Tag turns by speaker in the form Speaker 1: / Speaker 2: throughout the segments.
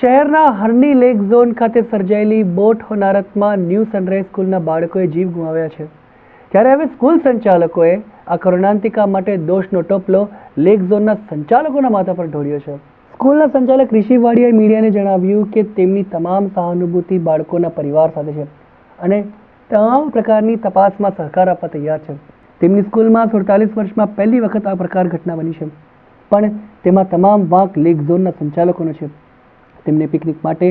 Speaker 1: શહેરના હર્ની lake zone ખાતે સર્જાયેલી બોટ હોનારતમાં ન્યૂ સનરાઈઝ સ્કૂલના બાળકોએ જીવ ગુમાવ્યા છે. ત્યારે હવે સ્કૂલ સંચાલકોએ આ કરુણાંતિકા માટે દોષનો ટોપલો લેક ઝોનના સંચાલકોના માથા પર ઢોળ્યો છે. સ્કૂલના સંચાલક ઋષિ વાડિયાએ મીડિયાને જણાવ્યું કે તેમની તમામ સહાનુભૂતિ બાળકોના પરિવાર સાથે છે અને તમામ પ્રકારની તપાસમાં સહકાર આપવા તૈયાર છે. તેમની સ્કૂલમાં સુડતાલીસ વર્ષમાં પહેલી વખત આ પ્રકાર ઘટના બની છે. પણ તેમાં તમામ વાંક લેક ઝોનના સંચાલકોનો છે. તેમને પિકનિક માટે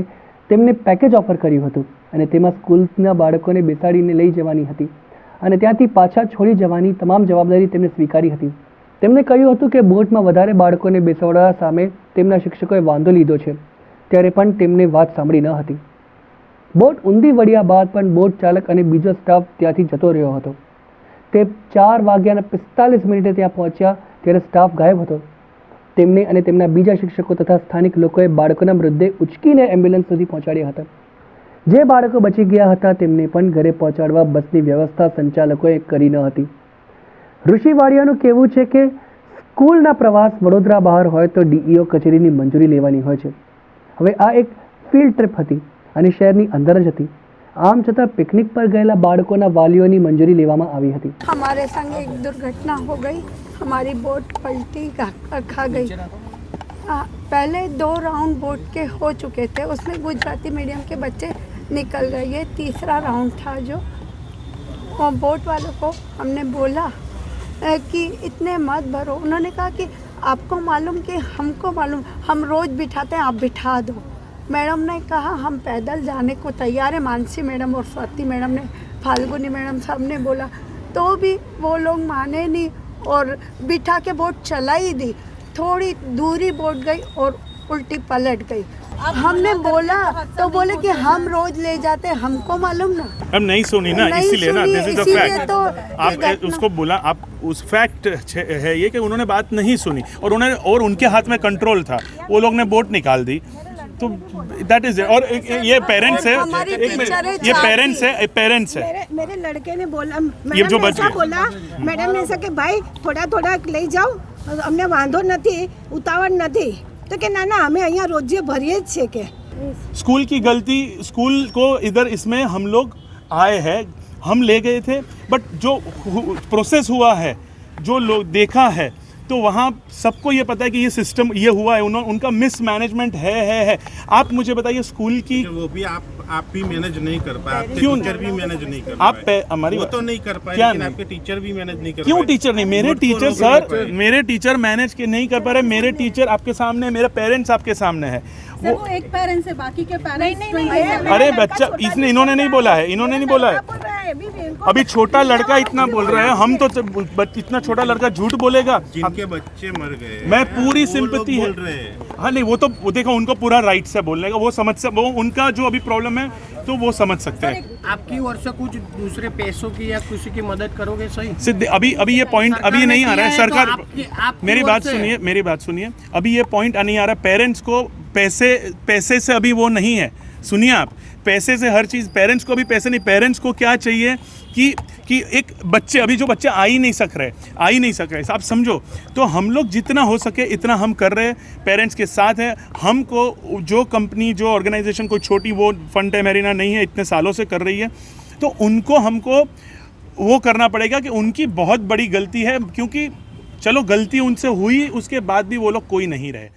Speaker 1: તેમને પેકેજ ઓફર કર્યું હતું અને તેમાં સ્કૂલના બાળકોને બેસાડીને લઈ જવાની હતી અને ત્યાંથી પાછા છોડી જવાની તમામ જવાબદારી તેમણે સ્વીકારી હતી. તેમણે કહ્યું હતું કે બોટમાં વધારે બાળકોને બેસાડવા સામે તેમના શિક્ષકોએ વાંધો લીધો છે, ત્યારે પણ તેમને વાત સાંભળી ન હતી. બોટ ઊંધી વળ્યા બાદ પણ બોટ ચાલક અને બીજો સ્ટાફ ત્યાંથી જતો રહ્યો હતો. તે ચાર વાગ્યાના પિસ્તાલીસ મિનિટે ત્યાં પહોંચ્યા, ત્યારે સ્ટાફ ગાયબ હતો. તેમને અને તેમના બીજા શિક્ષકો તથા સ્થાનિક લોકોએ બાળકોના મૃતદેહ ઉચકીને એમ્બ્યુલન્સ સુધી પહોંચાડ્યા હતા. જે બાળકો બચી ગયા હતા તેમને પણ ઘરે પહોંચાડવા બસની વ્યવસ્થા સંચાલકોએ કરી ન હતી. ઋષિ વાડિયાનું કહેવું છે કે સ્કૂલના પ્રવાસ વડોદરા બહાર હોય તો ડીઈઓ કચેરીની મંજૂરી લેવાની હોય છે. હવે આ એક ફિલ્ડ ટ્રીપ હતી અને શહેરની અંદર જ હતી. આમ છતાં પિકનિક પર ગયેલા બાળકોના વાલીઓની મંજૂરી લેવામાં આવી હતી.
Speaker 2: હમારે સંગ એક દુર્ઘટના હો ગઈ. हमारी बोट पलटी खा गई। हाँ, पहले दो राउंड बोट के हो चुके थे उसमें गुजराती मीडियम के बच्चे निकल गए। ये तीसरा राउंड था जो। और बोट वालों को हमने बोला कि इतने मत भरो। उन्होंने कहा कि आपको मालूम कि हमको मालूम हम रोज़ बिठाते हैं आप बिठा दो। मैडम ने कहा हम पैदल जाने को तैयार है। मानसी मैडम और स्वाति मैडम ने फाल्गुनी मैडम सबने बोला। तो भी वो लोग माने नहीं। और बिठा के बोट चला ही दी। थोड़ी दूरी बोट गई और उल्टी पलट गई। हमने बोला तो बोले कि हम रोज ले जाते हमको मालूम ना।
Speaker 3: हम नहीं सुनी ना इसीलिए ना दिस इज़ द फैक्ट
Speaker 2: तो
Speaker 3: आप उसको बोला आप उस फैक्ट है ये कि उन्होंने बात नहीं सुनी और उन्होंने और उनके हाथ में कंट्रोल था। वो लोग ने बोट निकाल दी। तो दैट इज और एक- ये पेरेंट्स है
Speaker 2: हमारी
Speaker 3: एक मिनट,
Speaker 2: टीचर है
Speaker 3: ये
Speaker 2: चार
Speaker 3: पेरेंट्स है पेरेंट्स है
Speaker 4: मेरे मेरे लड़के ने बोला
Speaker 3: ये
Speaker 4: मैडम
Speaker 3: जो
Speaker 4: ने
Speaker 3: बच
Speaker 4: ऐसा
Speaker 3: गए।
Speaker 4: બોલા મેડમ ને કે ભાઈ થોડા થોડા લઈ જાઓ અમને વાંધો નથી ઉતાવળ નથી તો કે ના ના અમે અહીંયા રોજે ભરીએ જ છે કે
Speaker 3: स्कूल की गलती स्कूल को इधर इसमें हम लोग आए हैं हम ले गए थे बट जो प्रोसेस हुआ है जो लोग देखा है तो वहाँ सबको ये पता है कि ये सिस्टम ये हुआ है उन्होंने उनका मिस मैनेजमेंट है है है। आप मुझे बताइए स्कूल की
Speaker 5: वो भी आप आप भी मैनेज नहीं कर पाए आपके
Speaker 3: क्यों
Speaker 5: टीचर भी मैनेज नहीं कर
Speaker 3: आप हमारी
Speaker 5: वो तो नहीं कर पाए
Speaker 3: क्या नहीं?
Speaker 5: आपके टीचर भी मैनेज नहीं कर
Speaker 3: क्यों टीचर नहीं? मेरे टीचर सर मेरे टीचर मैनेज के नहीं कर पा रहे मेरे टीचर आपके सामने मेरे पेरेंट्स आपके सामने है।
Speaker 6: वो एक पेरेंट्स है बाकी के पेरेंट्स
Speaker 4: नहीं, नहीं,
Speaker 3: अरे बच्चा इसने इन्होंने नहीं बोला है इन्होंने नहीं बोला है।
Speaker 4: अभी
Speaker 3: छोटा लड़का इतना बोल रहा है हम तो इतना छोटा लड़का झूठ बोलेगा।
Speaker 5: जिनके बच्चे मर गए
Speaker 3: मैं पूरी सिंपति है।
Speaker 5: बोल रहे हैं।
Speaker 3: हाँ नहीं वो तो वो देखो उनको पूरा राइट से बोलने का वो समझ से वो उनका जो अभी प्रॉब्लम है तो वो समझ सकते हैं।
Speaker 7: आपकी ओर से कुछ दूसरे पैसों की या किसी की मदद करोगे सही?
Speaker 3: सिद्ध अभी अभी ये पॉइंट अभी नहीं आ रहा है
Speaker 7: तो
Speaker 3: सरकार
Speaker 7: आपकी- आपकी
Speaker 3: मेरी बात सुनिए मेरी बात सुनिए। अभी ये पॉइंट नहीं आ रहा पेरेंट्स को पैसे पैसे से अभी वो नहीं है। सुनिए आप पैसे से हर चीज़ पेरेंट्स को भी पैसे नहीं पेरेंट्स को क्या चाहिए कि कि एक बच्चे, अभी जो बच्चे आ ही नहीं सक रहे, आ ही नहीं सक रहे, आप समझो। तो हम लोग जितना हो सके, इतना हम कर रहे हैं पेरेंट्स के साथ है। हमको जो कंपनी जो ऑर्गेनाइजेशन कोई छोटी, वो फंड है मेरीना नहीं है, इतने सालों से कर रही है। तो उनको हमको वो करना पड़ेगा कि उनकी बहुत बड़ी गलती है, क्योंकि चलो गलती उनसे हुई, उसके बाद भी वो लोग कोई नहीं रहे।